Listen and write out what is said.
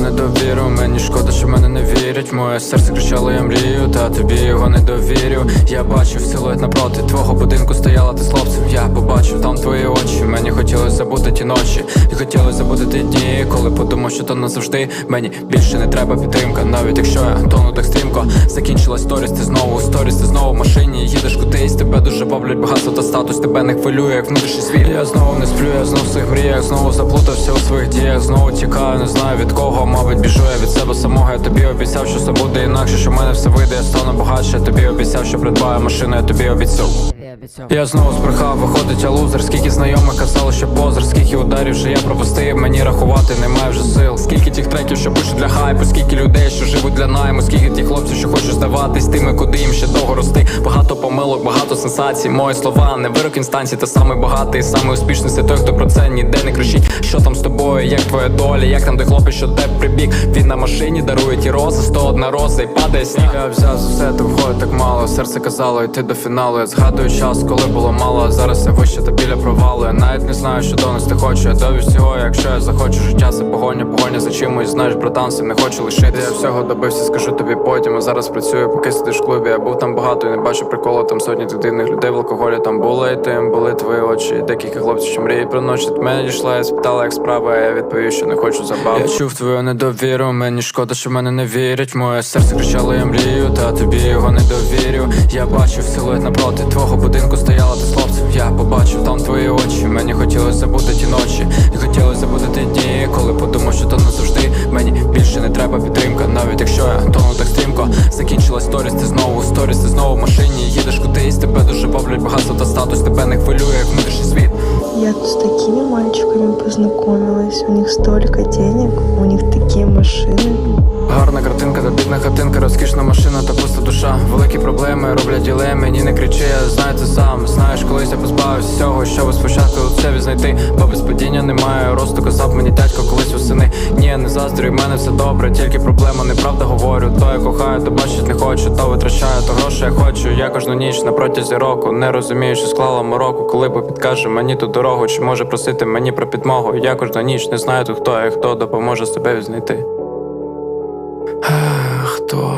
мою недовіру Мені шкода, що мене не вірять. Моє серце кричало, я мрію, та тобі його не довірю. Я бачив силует напроти твого будинку стояла ти з хлопцем. Я побачив там твої очі. Мені хотілося забути ті ночі, і хотілося забути ті дні, коли подумав, що то назавжди мені більше не треба підтримка. Навіть якщо я тону так стрімко закінчилась сторіс, ти знову сторіс, ти знову в машині їдеш куди дуже бавлять багатство та статус, тебе не хвилює, як внутрішній світ. Я знову не сплю, я знов в своїх мріях, знову заплутався у своїх діях, знову тікаю, не знаю від кого, мабуть, біжу я від себе самого. Я тобі обіцяв, що все буде інакше, що в мене все вийде, я стану багатше. Я тобі обіцяв, що придбаю машину, я тобі обіцяв. Я знову збрехав, виходить, я лузер. Скільки знайомих казали, що позер, скільки ударів вже я пропустив, мені рахувати немає вже сил. Скільки тих треків, що пишуть для хайпу, скільки людей, що живуть для найму, скільки тих хлопців, що хочуть здаватись тими, куди їм ще довго рости. Багато помилок, багато сенсацій. Мої слова, не вирок інстанції, та самий багатий, самий успішний це той, хто про це ніде не кричить. Що там з тобою, як твоя доля, як там той хлопець, що де прибіг. Він на машині дарує ті рози, сто одна роза і падає сніг. Я взяв за все, то входить так мало. Серце казало йти до фіналу. Я згадую час, коли було мало, а зараз я вище та біля провалу. Я навіть не знаю, що донести хочу. Я довів всього, якщо я захочу, життя це погоня, погоня за чимось. Знаєш, братан, сам не хочу лишити. Я всього добився, скажу тобі потім. А зараз працюю, поки сидиш в клубі. Я був там багато і не бачу приколу. Там сотні дивних людей в алкоголі. Там були і тим, були твої очі. Декілька хлопців, що мріють про ночі. Мене дійшла і спитала, як справа. Я відповів, що не хочу забав. Я чув твою недовіру. Мені шкода, що мене не вірять. Моє серце кричало, я мрію, та тобі його не довірю. Я бачив силует напроти твого будинку стояла ти з хлопцем. Я побачив там твої очі. Мені хотілося забути ті ночі. І хотілося забути ті дні, коли подумав, що то назавжди. Мені більше не треба підтримка, навіть якщо я тону так стрімко. Закінчилась сторіс, ти знову сторіс, ти знову в машині. Їдеш кудись, тебе дуже бавлять багатство та статус, тебе не хвилює, як внутрішній світ. Я тут с такими мальчиками познакомилась. У них столько денег, у них такие мною роблять діле, мені не кричи, я знаю це сам Знаєш, колись я позбавився всього, щоб спочатку у себе знайти, бо без падіння немає, росту казав мені дядько колись восени Ні, не заздрю, в мене все добре, тільки проблема, неправда говорю, то я кохаю, то бачить не хочу, то витрачаю, то гроші я хочу, я кожну ніч на протязі року Не розумію, що склала мороку, коли бо підкаже мені ту дорогу, чи може просити мені про підмогу. Я кожна ніч не знаю тут хто, я хто допоможе себе відзнайти. Хто?